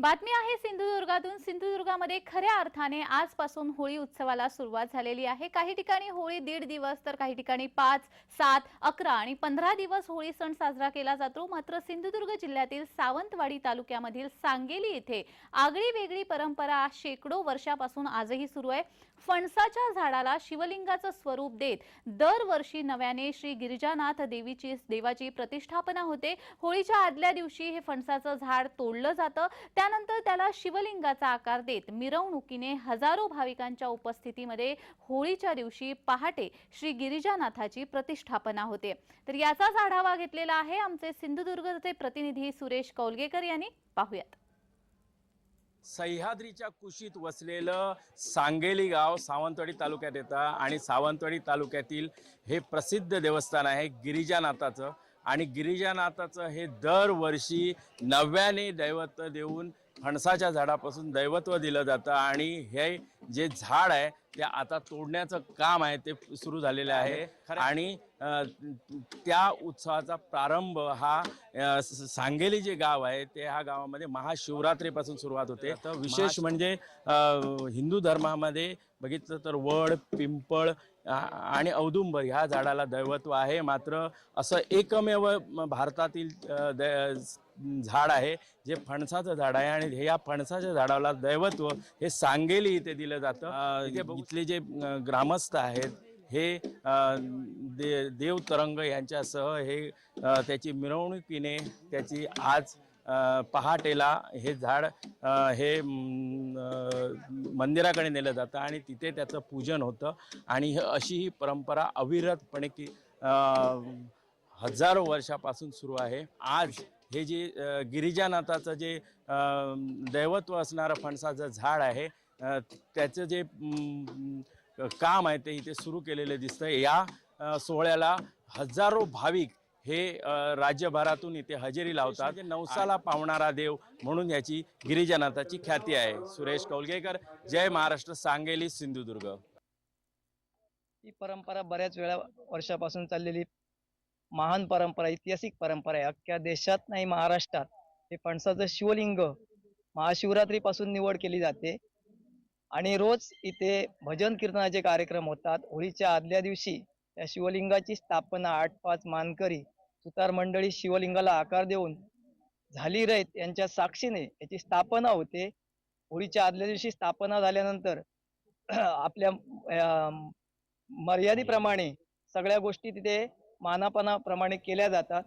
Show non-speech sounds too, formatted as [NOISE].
बातमी आहे सिंधुदुर्गातून. सिंधुदुर्गामध्ये खऱ्या अर्थाने आजपासून होळी उत्सवाला सुरुवात झालेली आहे. काही ठिकाणी होळी दीड दिवस तर काही ठिकाणी पाच सात अकरा आणि पंधरा दिवस होळी सण साजरा केला जातो. मात्र सिंधुदुर्ग जिल्ह्यातील सावंतवाडी तालुक्यामधील सांगेली येथे आगळी वेगळी परंपरा शेकडो वर्षापासून आजही सुरू आहे. फणसाच्या झाडाला शिवलिंगाचं स्वरूप देत दरवर्षी नव्याने श्री गिरिजानाथ देवीची देवाची प्रतिष्ठापना होते. होळीच्या आदल्या दिवशी हे फणसाचं झाड तोडलं जातं. त्यानंतर त्याला शिवलिंगाचा आकार देत मिरवणुकीने हजारो भाविकांच्या उपस्थितीमध्ये होळीच्या दिवशी पहाटे श्री गिरिजानाथाची प्रतिष्ठापना होते. तर याचाच आढावा घेतलेला आहे आमचे सिंधुदुर्गचे प्रतिनिधी सुरेश कौलगेकर यांनी. पाहूयात. सह्याद्रीच्या कुशीत वसलेलं सांगेली गाव सावंतवाडी तालुक्यात येतं आणि सावंतवाडी तालुक्यातील हे प्रसिद्ध देवस्थान आहे गिरिजानाथाचं. आणि गिरिजानाथाचं हे दरवर्षी नव्याने दैवत देऊन फणसाच्या झाडापासून दैवत्व दिलं जातं आणि हे जे झाड आहे ते आता तोडण्याचं काम आहे ते सुरू झालेलं आहे. आणि त्या उत्सवाचा प्रारंभ हा सांगेली जे गाव आहे ते ह्या गावामध्ये महाशिवरात्रीपासून सुरुवात होते. तर विशेष म्हणजे हिंदू धर्मामध्ये बघितलं तर वड पिंपळ आणि औदुंबर ह्या झाडाला दैवत्व आहे. मात्र असं एकमेव भारतातील झाड आहे जे फणसाचं झाड आहे आणि हे या फणसाच्या झाडाला दैवत्व हे सांगेली इथे दिलं जातं. इथले जे ग्रामस्थ आहेत हे दे देव तरंग यांच्यासह हे त्याची मिरवणुकीने त्याची आज पहाटेला हे झाड हे मंदिराकडे नेलं जातं आणि तिथे त्याचं पूजन होतं. आणि अशी ही परंपरा अविरतपणे की हजारो वर्षापासून सुरू आहे. आज हे जे गिरिजानाथाचं जे दैवत्व असणारं फणसाचं झाड आहे त्याचं जे काम आहे ते इथे सुरू केलेलं दिसतं या सोहळ्याला हजारो भाविक हे राज्यभरातून इथे हजेरी लावतात. म्हणजे नवसाला पावणारा देव म्हणून याची गिरिजानाथाची ख्याती आहे. सुरेश कौलगेकर जय महाराष्ट्र सांगेली सिंधुदुर्ग. ही परंपरा बऱ्याच वेळा वर्षापासून चाललेली महान परंपरा ऐतिहासिक परंपरा आहे. अख्ख्या देशात नाही महाराष्ट्रात. हे फणसाचं शिवलिंग महाशिवरात्रीपासून निवड केली जाते. आणि रोज इथे भजन कीर्तनाचे कार्यक्रम होतात. होळीच्या आदल्या दिवशी त्या शिवलिंगाची स्थापना आठ पाच मानकरी सुतार मंडळी शिवलिंगाला आकार देऊन झाली रयत यांच्या साक्षीने याची स्थापना होते. होळीच्या आदल्या दिवशी स्थापना झाल्यानंतर [CLEARS THROAT] आपल्या मर्यादेप्रमाणे सगळ्या गोष्टी तिथे मानापणाप्रमाणे केल्या जातात.